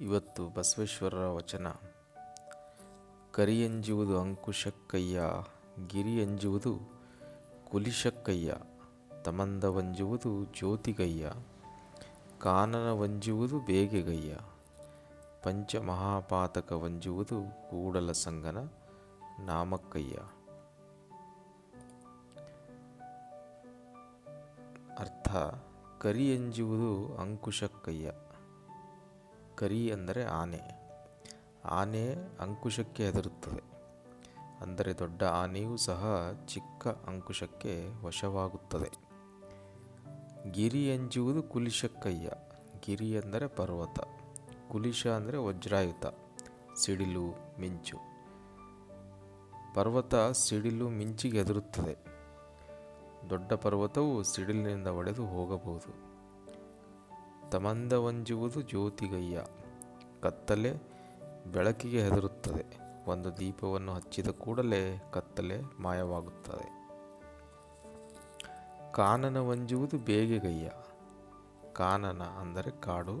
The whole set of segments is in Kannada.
ಇವತ್ತು ಬಸವೇಶ್ವರರ ವಚನ. ಕರಿಯಂಜುವುದು ಅಂಕುಶಕ್ಕಯ್ಯ, ಗಿರಿಯಂಜುವುದು ಕುಲಿಶಕ್ಕಯ್ಯ, ತಮಂದವಂಜುವುದು ಜ್ಯೋತಿಗಯ್ಯ, ಕಾನನವಂಜುವುದು ಬೇಗೆಗಯ್ಯ, ಪಂಚಮಹಾಪಾತಕವಂಜುವುದು ಕೂಡಲ ಸಂಗನ ನಾಮಕ್ಕಯ್ಯ. ಅರ್ಥ. ಕರಿಯಂಜುವುದು ಅಂಕುಶಕ್ಕಯ್ಯ. ಕರಿ ಅಂದರೆ ಆನೆ. ಆನೆ ಅಂಕುಶಕ್ಕೆ ಹೆದರುತ್ತದೆ. ಅಂದರೆ ದೊಡ್ಡ ಆನೆಯೂ ಸಹ ಚಿಕ್ಕ ಅಂಕುಶಕ್ಕೆ ವಶವಾಗುತ್ತದೆ. ಗಿರಿ ಎಂಜುವುದು ಕುಲಿಶಕ್ಕಯ್ಯ. ಗಿರಿ ಅಂದರೆ ಪರ್ವತ. ಕುಲಿಶ ಅಂದರೆ ವಜ್ರಾಯುತ. ಸಿಡಿಲು, ಮಿಂಚು. ಪರ್ವತ ಸಿಡಿಲು, ಮಿಂಚಿಗೆ ಹೆದರುತ್ತದೆ. ದೊಡ್ಡ ಪರ್ವತವು ಸಿಡಿಲಿನಿಂದ ಒಡೆದು ಹೋಗಬಹುದು. ತಮಂದವಂಜುವುದು ಜ್ಯೋತಿಗಯ್ಯ. ಕತ್ತಲೆ ಬೆಳಕಿಗೆ ಹೆದರುತ್ತದೆ. ಒಂದು ದೀಪವನ್ನು ಹಚ್ಚಿದ ಕೂಡಲೇ ಕತ್ತಲೆ ಮಾಯವಾಗುತ್ತದೆ. ಕಾನನ ವಂಜುವುದು ಬೇಗೆಗಯ್ಯ ಕಾನನ ಅಂದರೆ ಕಾಡು,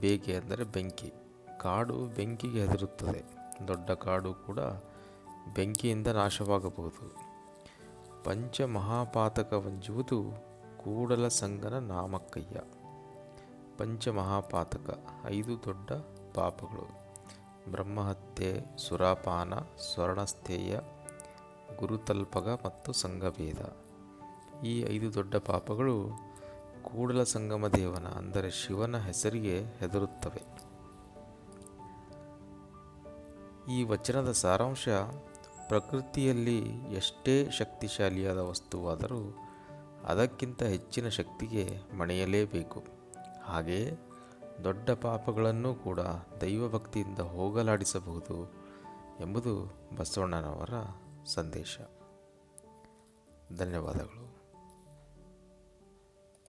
ಬೇಗೆ ಅಂದರೆ ಬೆಂಕಿ. ಕಾಡು ಬೆಂಕಿಗೆ ಹೆದರುತ್ತದೆ. ದೊಡ್ಡ ಕಾಡು ಕೂಡ ಬೆಂಕಿಯಿಂದ ನಾಶವಾಗಬಹುದು. ಪಂಚಮಹಾಪಾತಕ ವಂಜುವುದು ಕೂಡಲ ಸಂಗನ ನಾಮಕ್ಕಯ್ಯ. ಪಂಚಮಹಾಪಾತಕ, ಐದು ದೊಡ್ಡ ಪಾಪಗಳು. ಬ್ರಹ್ಮಹತ್ಯೆ, ಸುರಾಪಾನ, ಸ್ವರ್ಣಸ್ಥೇಯ, ಗುರುತಲ್ಪಗ ಮತ್ತು ಸಂಘಭೇದ. ಈ ಐದು ದೊಡ್ಡ ಪಾಪಗಳು ಕೂಡಲ ಸಂಗಮ ದೇವನ, ಅಂದರೆ ಶಿವನ ಹೆಸರಿಗೆ ಹೆದರುತ್ತವೆ. ಈ ವಚನದ ಸಾರಾಂಶ, ಪ್ರಕೃತಿಯಲ್ಲಿ ಎಷ್ಟೇ ಶಕ್ತಿಶಾಲಿಯಾದ ವಸ್ತುವಾದರೂ ಅದಕ್ಕಿಂತ ಹೆಚ್ಚಿನ ಶಕ್ತಿಗೆ ಮಣಿಯಲೇಬೇಕು. ಹಾಗೆಯೇ ದೊಡ್ಡ ಪಾಪಗಳನ್ನು ಕೂಡ ದೈವಭಕ್ತಿಯಿಂದ ಹೋಗಲಾಡಿಸಬಹುದು ಎಂಬುದು ಬಸವಣ್ಣನವರ ಸಂದೇಶ. ಧನ್ಯವಾದಗಳು.